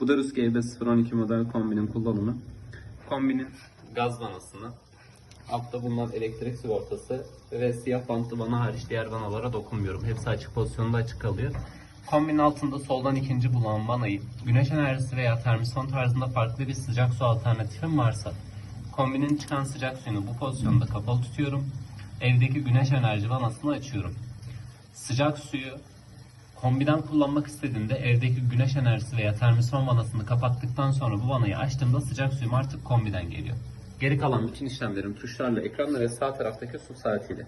Bu da Ruski EB012 model kombinin kullanımı. Kombinin gaz vanasını, altta bulunan elektrik sigortası ve siyah bantlı vana hariç diğer vanalara dokunmuyorum. Hepsi açık pozisyonda açık kalıyor. Kombinin altında soldan ikinci bulunan vanayı güneş enerjisi veya termosifon tarzında farklı bir sıcak su alternatifim varsa kombinin çıkan sıcak suyunu bu pozisyonda kapalı tutuyorum. Evdeki güneş enerji vanasını açıyorum. Sıcak suyu kombiden kullanmak istediğimde evdeki güneş enerjisi veya termosifon vanasını kapattıktan sonra bu vanayı açtığımda sıcak suyum artık kombiden geliyor. Geri kalan bütün işlemlerim tuşlarla, ekranla ve sağ taraftaki su saatiyle.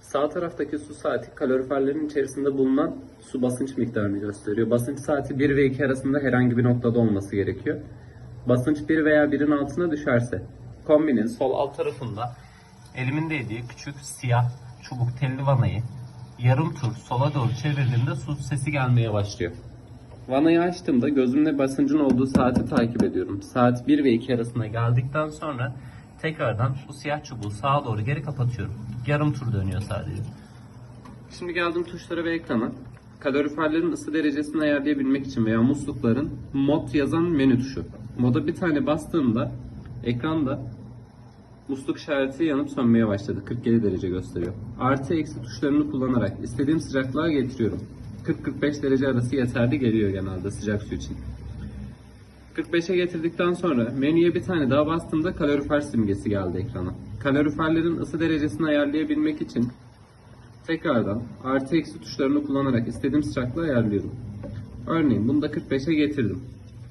Sağ taraftaki su saati kaloriferlerin içerisinde bulunan su basınç miktarını gösteriyor. Basınç saati 1 ve 2 arasında herhangi bir noktada olması gerekiyor. Basınç 1 veya 1'in altına düşerse kombinin sol alt tarafında elimin değdiği küçük siyah çubuk telli vanayı yarım tur sola doğru çevirdiğimde su sesi gelmeye başlıyor. Vanayı açtığımda gözümle basıncın olduğu saati takip ediyorum. Saat 1 ve 2 arasına geldikten sonra tekrardan bu siyah çubuğu sağa doğru geri kapatıyorum. Yarım tur dönüyor sadece. Şimdi geldim tuşlara ve ekrana. Kaloriferlerin ısı derecesini ayarlayabilmek için veya muslukların mod yazan menü tuşu. Moda bir tane bastığımda ekranda musluk işareti yanıp sönmeye başladı. 47 derece gösteriyor. Artı eksi tuşlarını kullanarak istediğim sıcaklığa getiriyorum. 40-45 derece arası yeterli geliyor genelde sıcak su için. 45'e getirdikten sonra menüye bir tane daha bastığımda kalorifer simgesi geldi ekrana. Kaloriferlerin ısı derecesini ayarlayabilmek için tekrardan artı eksi tuşlarını kullanarak istediğim sıcaklığı ayarlıyorum. Örneğin bunu da 45'e getirdim.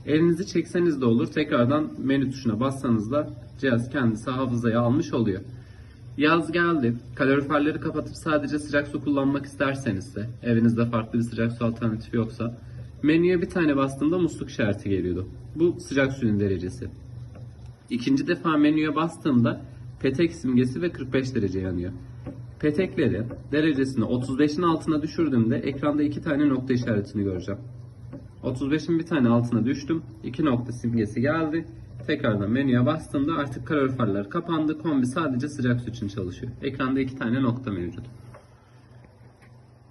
Elinizi çekseniz de olur. Tekrardan menü tuşuna bassanız da cihaz kendisi hafızaya almış oluyor. Yaz geldi. Kaloriferleri kapatıp sadece sıcak su kullanmak isterseniz de evinizde farklı bir sıcak su alternatifi yoksa menüye bir tane bastığımda musluk işareti geliyordu. Bu sıcak suyun derecesi. İkinci defa menüye bastığımda petek simgesi ve 45 derece yanıyor. Petekleri derecesini 35'in altına düşürdüğümde ekranda iki tane nokta işaretini göreceğim. 35'in bir tane altına düştüm. 2 nokta simgesi geldi. Tekrardan menüye bastığımda artık kaloriferler kapandı. Kombi sadece sıcak su için çalışıyor. Ekranda iki tane nokta mevcut.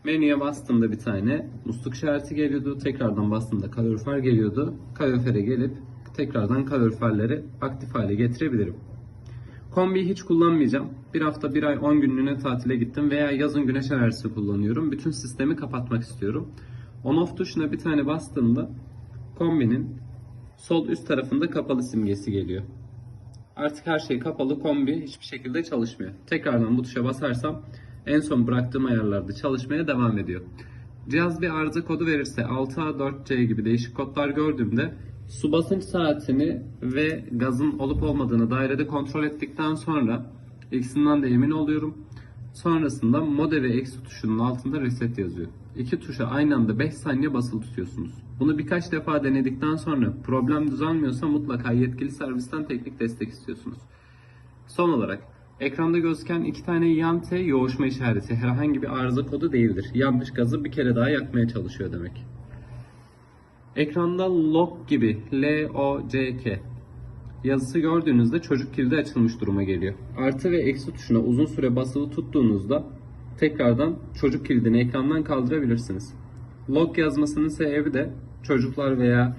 Menüye bastığımda bir tane musluk işareti geliyordu. Tekrardan bastığımda kalorifer geliyordu. Kalorifere gelip tekrardan kaloriferleri aktif hale getirebilirim. Kombiyi hiç kullanmayacağım. Bir hafta, bir ay, 10 günlüğüne tatile gittim veya yazın güneş enerjisi kullanıyorum. Bütün sistemi kapatmak istiyorum. On off tuşuna bir tane bastığımda kombinin sol üst tarafında kapalı simgesi geliyor. Artık her şey kapalı kombi hiçbir şekilde çalışmıyor. Tekrardan bu tuşa basarsam en son bıraktığım ayarlarda çalışmaya devam ediyor. Cihaz bir arıza kodu verirse 6A4C gibi değişik kodlar gördüğümde su basınç saatini ve gazın olup olmadığını dairede kontrol ettikten sonra ikisinden de emin oluyorum. Sonrasında mode ve eksi tuşunun altında reset yazıyor. İki tuşa aynı anda 5 saniye basılı tutuyorsunuz. Bunu birkaç defa denedikten sonra problem düzelmiyorsa mutlaka yetkili servisten teknik destek istiyorsunuz. Son olarak ekranda gözüken iki tane yan T yoğuşma işareti herhangi bir arıza kodu değildir. Yanmış gazı bir kere daha yakmaya çalışıyor demek. Ekranda lock gibi L-O-C-K yazısı gördüğünüzde çocuk kilidi açılmış duruma geliyor. Artı ve eksi tuşuna uzun süre basılı tuttuğunuzda tekrardan çocuk kilidini ekrandan kaldırabilirsiniz. Lock yazmasının sebebi de çocuklar veya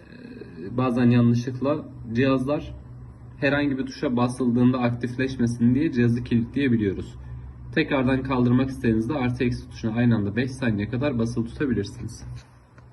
e, bazen yanlışlıkla cihazlar herhangi bir tuşa basıldığında aktifleşmesin diye cihazı kilitleyebiliyoruz. Tekrardan kaldırmak istediğinizde artı eksi tuşuna aynı anda 5 saniye kadar basılı tutabilirsiniz.